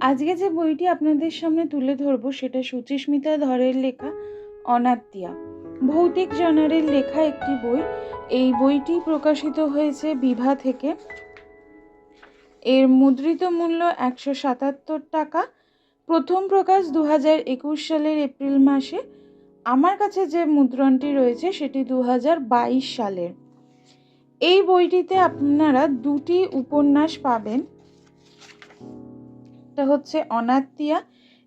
আজকে যে বইটি আপনাদের সামনে তুলে ধরবো, সেটা সুচিস্মিতা ধরের লেখা অনাত্মীয়া। ভৌতিক জনারের লেখা একটি বই। এই বইটি প্রকাশিত হয়েছে বিভা থেকে। এর মুদ্রিত মূল্য একশো সাতাত্তর টাকা। প্রথম প্রকাশ দু হাজার একুশ সালের এপ্রিল মাসে। আমার কাছে যে মুদ্রণটি রয়েছে সেটি দু হাজার বাইশ সালের। এই বইটিতে আপনারা দুটি উপন্যাস পাবেন। একটা হচ্ছে অনাত্মীয়া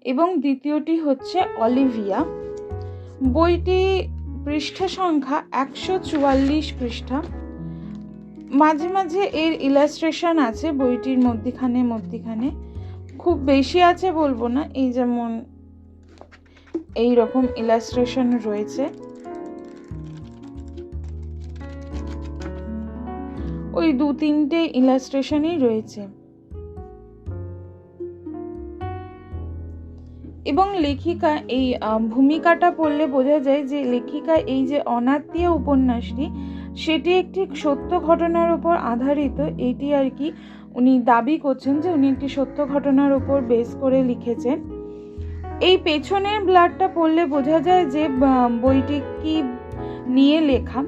এবং দ্বিতীয়টি হচ্ছে অলিভিয়া। বইটি পৃষ্ঠা সংখ্যা একশো চুয়াল্লিশ পৃষ্ঠা। মাঝে মাঝে এর ইলাস্ট্রেশন আছে, বইটির মধ্যিখানে মধ্যিখানে। খুব বেশি আছে বলব না, এই যেমন এই রকম ইলাস্ট্রেশন রয়েছে। ওই দু তিনটে ইলাস্ট্রেশনই রয়েছে। এবং লেখিকা এই ভূমিকাটা পড়লে বোঝা যায় যে লেখিকা এই যে অনাত্মীয় উপন্যাসটি সেটি একটি সত্য ঘটনার উপর আধারিত। এটি আর কি উনি দাবি করছেন যে উনি একটি সত্য ঘটনার উপর বেস করে লিখেছেন। এই পেছনের ব্লাডটা পড়লে বোঝা যায় যে বইটি কি নিয়ে লেখা।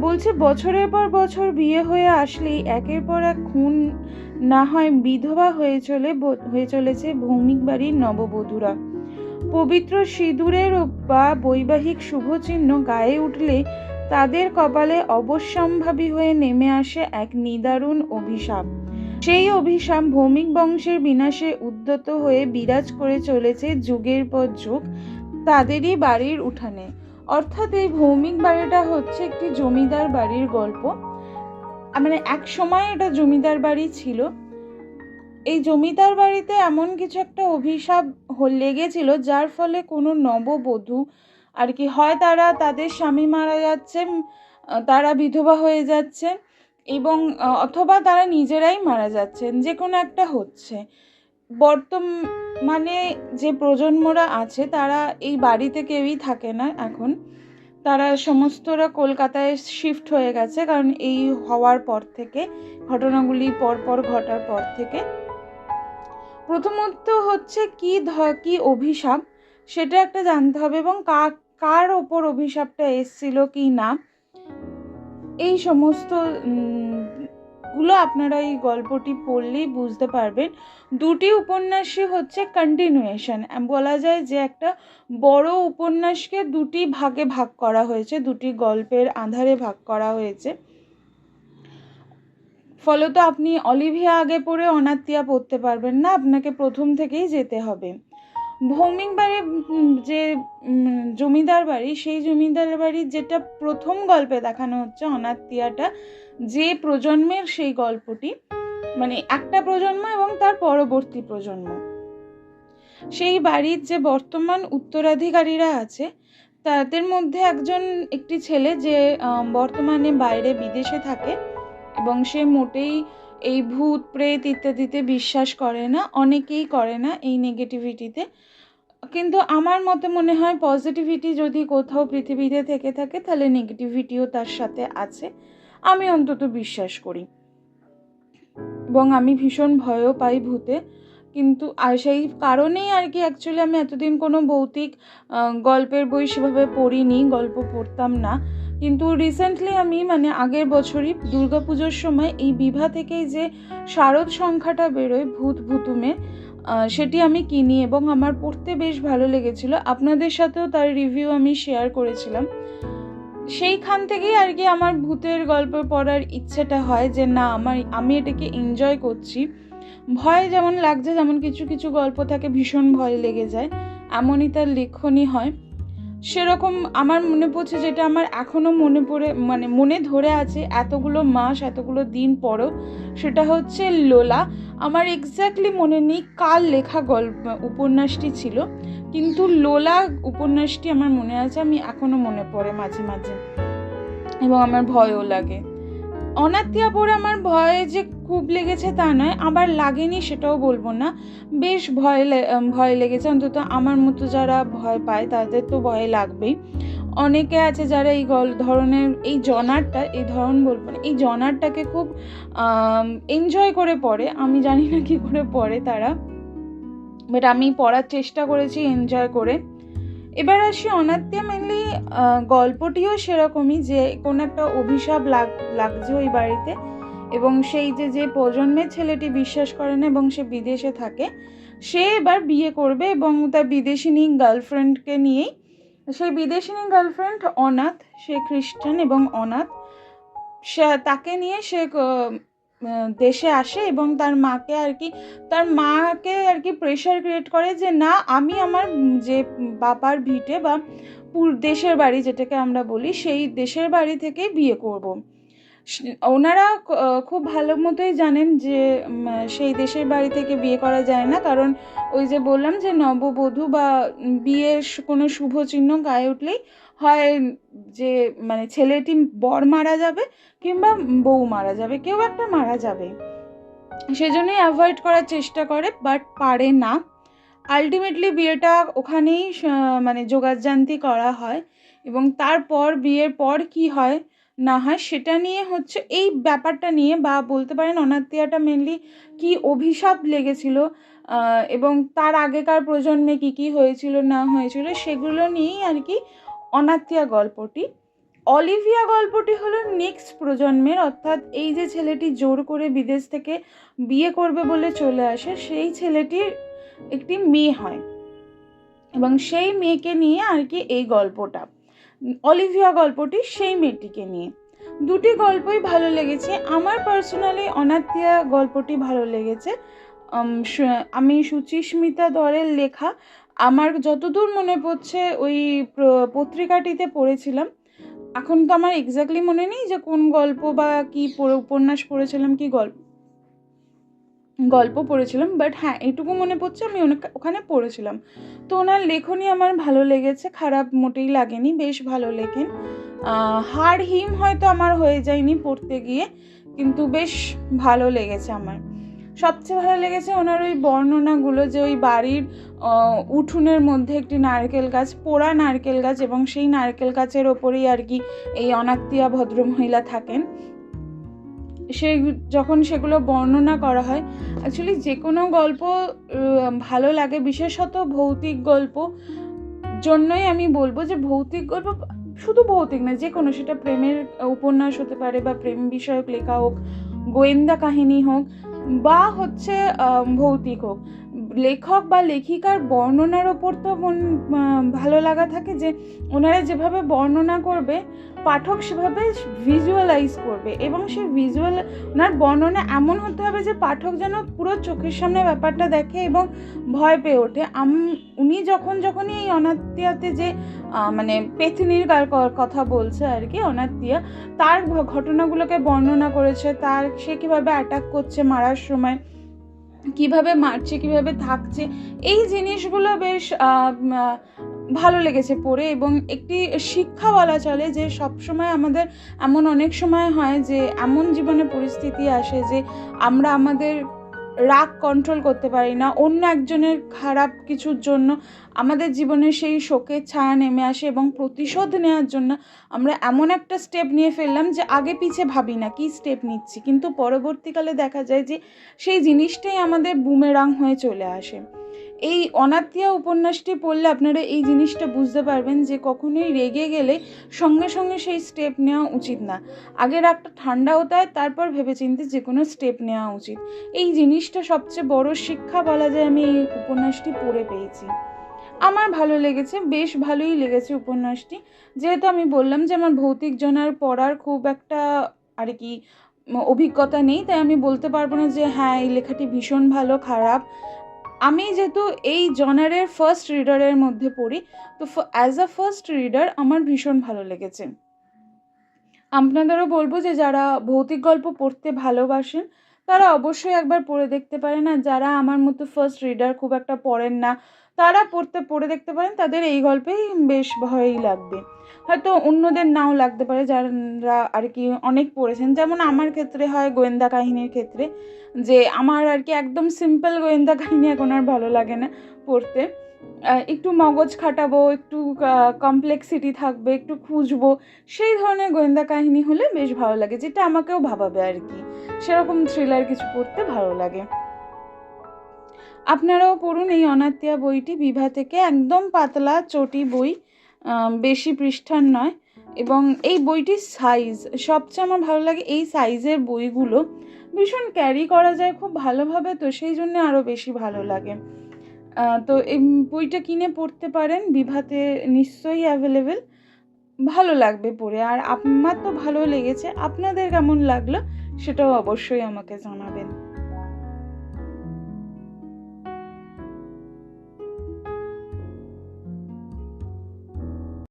বলছে, বছরের পর বছর বিয়ে হয়ে আসলেই একের পর এক খুন না হয় বিধবা হয়ে চলে হয়ে চলেছে ভৌমিক বাড়ির নববধূরা। পবিত্র সিঁদুরের বা বৈবাহিক শুভচিহ্ন গায়ে উঠলে তাদের কপালে অবশ্যম্ভাবী হয়ে নেমে আসে এক নিদারুণ অভিশাপ। সেই অভিশাপ ভৌমিক বংশের বিনাশে উদ্যত হয়ে বিরাজ করে চলেছে যুগের পর যুগ তাদেরই বাড়ির উঠানে। অর্থাৎ এই ভৌমিক বাড়িটা হচ্ছে একটি জমিদার বাড়ির গল্প। মানে এক সময় এটা জমিদার বাড়ি ছিল। এই জমিদার বাড়িতে এমন কিছু একটা অভিশাপ লেগেছিল যার ফলে কোনো নববধূ আর কি হয় তারা, তাদের স্বামী মারা যাচ্ছে তারা বিধবা হয়ে যাচ্ছে এবং অথবা তারা নিজেরাই মারা যাচ্ছেন যে কোনো একটা হচ্ছে। বর্তমানে যে প্রজন্মরা আছে, তারা এই বাড়িতে কেউই থাকে না এখন। তারা সমস্তরা কলকাতায় শিফট হয়ে গেছে, কারণ এই হওয়ার পর থেকে, ঘটনাগুলি পরপর ঘটার পর থেকে। প্রথমত হচ্ছে কি ধ- কি অভিশাপ? সেটা একটা জানতে হবে এবং কার ওপর অভিশাপটা এসছিল কি না। এই সমস্তগুলো আপনারা এই গল্পটি পড়লেই বুঝতে পারবেন। দুটি উপন্যাসই হচ্ছে কন্টিনিউয়েশন বলা যায় যে একটা বড় উপন্যাসকে দুটি ভাগে ভাগ করা হয়েছে, দুটি গল্পের আধারে ভাগ করা হয়েছে। ফলত আপনি অলিভিয়া আগে পড়ে অনাত্মীয়া পড়তে পারবেন না, আপনাকে প্রথম থেকেই যেতে হবে। ভৌমিক বাড়ি উম, যে জমিদার বাড়ি সেই জমিদার বাড়ির যেটা প্রথম গল্পে দেখানো হচ্ছে অনাত্মীয়াটা যে প্রজন্মের সেই গল্পটি মানে একটা প্রজন্ম এবং তার পরবর্তী প্রজন্ম। সেই বাড়ির যে বর্তমান উত্তরাধিকারীরা আছে তাদের মধ্যে একজন একটি ছেলে যে বর্তমানে বাইরে বিদেশে থাকে এবং সে মোটেই এই ভূত, প্রেত ইত্যাদিতে বিশ্বাস করে না, অনেকেই করে না এই নেগেটিভিটিতে কিন্তু আমার মতে মনে হয় পজিটিভিটি যদি কোথাও পৃথিবীতে থেকে থাকে, তাহলে নেগেটিভিটিও তার সাথে আছে। আমি অন্তত বিশ্বাস করি। এবং আমি ভীষণ ভয়ও পাই ভূতে। কিন্তু আর সেই কারণেই আর কি অ্যাকচুয়ালি আমি এতদিন কোনো ভৌতিক গল্পের বই সেভাবে পড়িনি, গল্প পড়তাম না। কিন্তু রিসেন্টলি আমি মানে আগের বছরই দুর্গাপুজোর সময় এই বিভা থেকেই যে শারদ সংখ্যাটা বেরোয় ভূত ভুতুমে সেটি আমি কিনি এবং আমার পড়তে বেশ ভালো লেগেছিল। আপনাদের সাথেও তার রিভিউ আমি শেয়ার করেছিলাম। সেইখান থেকেই আর কি আমার ভূতের গল্প পড়ার ইচ্ছেটা হয় যে না, আমার, আমি এটাকে এনজয় করছি। ভয় যেমন লাগছে, যেমন কিছু কিছু গল্প থাকে ভীষণ ভয় লেগে যায়, এমনই তার লেখনী হয়। সেরকম আমার মনে পড়ছে যেটা আমার এখনও মনে পড়ে মানে মনে ধরে আছে এতগুলো মাস, এতগুলো দিন পরও, সেটা হচ্ছে লোলা। আমার এক্স্যাক্টলি মনে নেই কার লেখা গল্প, উপন্যাসটি ছিল, কিন্তু লোলা উপন্যাসটি আমার মনে আছে, আমি এখনও মনে পড়ে মাঝে মাঝে। এবং আমার ভয়ও লাগে। অনাত্মীয়া পড়ে আমার ভয় যে খুব লেগেছে তা নয়, আবার লাগেনি সেটাও বলব না। বেশ ভয় ভয় লেগেছে। অন্তত আমার মতো যারা ভয় পায় তাদের তো ভয় লাগবেই। অনেকে আছে যারা এই গল, ধরনের এই জনারটা, এই ধরন বলব না, এই জনারটাকে খুব এনজয় করে পড়ে। আমি জানি না কি করে পড়ে তারা। বাট আমি পড়ার চেষ্টা করেছি এনজয় করে। এবার আসি অনাত্মীয় মেনলি গল্পটিও সেরকমই যে, কোনো একটা অভিশাপ লাগ, লাগছে ওই বাড়িতে। এবং সেই যে যে প্রজন্মের ছেলেটি বিশ্বাস করে না এবং সে বিদেশে থাকে, সে এবার বিয়ে করবে এবং তার বিদেশিনী গার্লফ্রেন্ডকে নিয়েই সেই বিদেশিনী গার্লফ্রেন্ড অনাথ, সে খ্রিস্টান এবং অনাথ সে, তাকে নিয়ে সে দেশে আসে এবং তার মাকে আর কি, তার মাকে আর কি প্রেশার ক্রিয়েট করে যে, না, আমি আমার যে বাবার ভিটে বা পুর, দেশের বাড়ি যেটাকে আমরা বলি, সেই দেশের বাড়ি থেকে বিয়ে করব। ওনারা খুব ভালো মতোই জানেন যে সেই দেশের বাড়ি থেকে বিয়ে করা যায় না। কারণ ওই যে বললাম যে, নববধূ বা বিয়ের কোনো শুভ চিহ্ন গায়ে উঠলেই হয় যে মানে ছেলেটি বর মারা যাবে কিংবা বউ মারা যাবে, কেউ একটা মারা যাবে। সেজন্যই অ্যাভয়েড করার চেষ্টা করে, বাট পারে না। আলটিমেটলি বিয়েটা ওখানেই মানে যোগাযান্তি করা হয় এবং তারপর, বিয়ের পর কি হয় না হয় সেটা নিয়ে হচ্ছে, এই ব্যাপারটা নিয়ে বা বলতে পারেন অনাত্মীয়াটা মেনলি কি অভিশাপ লেগেছিল এবং তার আগেকার প্রজন্মে কি কি হয়েছিল, না হয়েছিল, সেগুলো নিয়েই আর কি অনাত্মীয়া গল্পটি। অলিভিয়া গল্পটি হলো নেক্সট প্রজন্মের, অর্থাৎ এই যে ছেলেটি জোর করে বিদেশ থেকে বিয়ে করবে বলে চলে আসে, সেই ছেলেটির একটি মেয়ে হয়। এবং সেই মেয়েকে নিয়ে আর কি এই গল্পটা। অলিভিয়া গল্পটি সেই মেয়েটিকে নিয়ে। দুটি গল্পই ভালো লেগেছে। আমার পার্সোনালি অনাত্মীয়া গল্পটি ভালো লেগেছে। আমি সুচিস্মিতা দরের লেখা। আমার যতদূর মনে পড়ছে, ওই পত্রিকাটিতে পড়েছিলাম। এখন তো আমার এক্স্যাক্টলি মনে নেই যে কোন গল্প বা কি উপন্যাস পড়েছিলাম, কি গল্প। গল্প পড়েছিলাম বাট হ্যাঁ এটুকু মনে পড়ছে আমি ওখানে পড়েছিলাম। তো ওনার লেখনী আমার ভালো লেগেছে, খারাপ মোটেই লাগেনি, বেশ ভালো লেখেন। হাড় হিম হয়তো আমার হয়ে যায়নি পড়তে গিয়ে, কিন্তু বেশ ভালো লেগেছে আমার। সবচেয়ে ভালো লেগেছে ওনার ওই বর্ণনাগুলো যে ওই বাড়ির উঠোনের মধ্যে একটি নারকেল গাছ, পোড়া নারকেল গাছ এবং সেই নারকেল গাছের ওপরেই আর কি এই অনাত্মীয়া ভদ্রমহিলা থাকেন। সেই যখন সেগুলো বর্ণনা করা হয় অ্যাকচুয়ালি যে কোনো গল্প ভালো লাগে, বিশেষত ভৌতিক গল্প জন্যই আমি বলব যে ভৌতিক গল্প শুধু ভৌতিক না যে কোনো সেটা প্রেমের উপন্যাস হতে পারে বা প্রেম বিষয়ক লেখা হোক, গোয়েন্দা কাহিনী হোক, বা হচ্ছে ভৌতিক হোক। লেখক বা লেখিকার বর্ণনার ওপর তো ভালো লাগা থাকে যে ওনারা যেভাবে বর্ণনা করবে, পাঠক সেভাবে ভিজুয়ালাইজ করবে এবং সে ভিজুয়াল ওনার বর্ণনা এমন হতে হবে যে পাঠক যেন পুরো চোখের সামনে ব্যাপারটা দেখে এবং ভয় পেয়ে ওঠে। উনি যখন যখনই এই অনাত্মীয়াতে যে মানে পেথিনির কথা বলছে আর কি, অনাত্মীয়া, তার ঘটনাগুলোকে বর্ণনা করেছে, তার সে কীভাবে অ্যাটাক করছে মারার সময় কীভাবে মারছে, কীভাবে থাকছে, এই জিনিসগুলো বেশ ভালো লেগেছে পড়ে এবং একটি শিক্ষা বলা চলে যে সব সময় আমাদের, এমন অনেক সময় হয় যে এমন জীবনে পরিস্থিতি আসে যে আমরা আমাদের রাগ কন্ট্রোল করতে পারি না, অন্য একজনের খারাপ কিছুর জন্য আমাদের জীবনে সেই শোকের ছায়া নেমে আসে এবং প্রতিশোধ নেওয়ার জন্য আমরা এমন একটা স্টেপ নিয়ে ফেললাম যে আগে পিছে ভাবি না কি স্টেপ নিচ্ছি। কিন্তু পরবর্তীকালে দেখা যায় যে সেই জিনিসটাই আমাদের বুমেরাং হয়ে চলে আসে। এই অনাত্মীয়া উপন্যাসটি পড়লে আপনারা এই জিনিসটা বুঝতে পারবেন যে কখনোই রেগে গেলে সঙ্গে সঙ্গে সেই স্টেপ নেওয়া উচিত না। আগে রাগটা ঠান্ডা হতে হয়, তারপর ভেবেচিন্তে যে কোনো স্টেপ নেওয়া উচিত। এই জিনিসটা সবচেয়ে বড় শিক্ষা বলা যায় আমি এই উপন্যাসটি পড়ে পেয়েছি। আমার ভালো লেগেছে, বেশ ভালোই লেগেছে উপন্যাসটি। যেহেতু আমি বললাম যে আমার ভৌতিক জনার পড়ার খুব একটা আর কি অভিজ্ঞতা নেই, তাই আমি বলতে পারব না যে হ্যাঁ এই লেখাটি ভীষণ ভালো, খারাপ। আমি যেহেতু এই জনারের ফার্স্ট রিডারের মধ্যে পড়ি, তো অ্যাজ আ ফার্স্ট রিডার আমার ভীষণ ভালো লেগেছে। আপনাদেরও বলব যে যারা ভৌতিক গল্প পড়তে ভালোবাসেন, তারা অবশ্যই একবার পড়ে দেখতে পারেন। আর যারা আমার মতো ফার্স্ট রিডার খুব একটা পড়েন না তারা পড়তে, পড়ে দেখতে পারেন, তাদের এই গল্পেই বেশ ভয়ই লাগবে। হয়তো অন্যদের নাও লাগতে পারে যারা আর কি অনেক পড়েছেন। যেমন আমার ক্ষেত্রে হয় গোয়েন্দা কাহিনীর ক্ষেত্রে, যে আমার আর কি একদম সিম্পল গোয়েন্দা কাহিনী এখন আর ভালো লাগে না পড়তে। একটু মগজ খাটাবো, একটু কমপ্লেক্সিটি থাকবে, একটু খুঁজবো, সেই ধরনের গোয়েন্দা কাহিনী হলে বেশ ভালো লাগে, যেটা আমাকেও ভাবাবে আর কি। সেরকম থ্রিলার কিছু পড়তে ভালো লাগে। আপনারাও পড়ুন এই অনাত্মীয়া বইটি। বিভা থেকে একদম পাতলা, চটি বই বেশি পৃষ্ঠার নয়। এবং এই বইটির সাইজ সবচেয়ে আমার ভালো লাগে এই সাইজের বইগুলো। ভীষণ ক্যারি করা যায় খুব ভালোভাবে তো, সেই জন্য আরও বেশি ভালো লাগে। তো এই বইটা কিনে পড়তে পারেন, বিভাতে নিশ্চয়ই অ্যাভেলেবেল ভালো লাগবে পড়ে। আর আমার তো ভালো লেগেছে। আপনাদের কেমন লাগল সেটাও অবশ্যই আমাকে জানাবেন।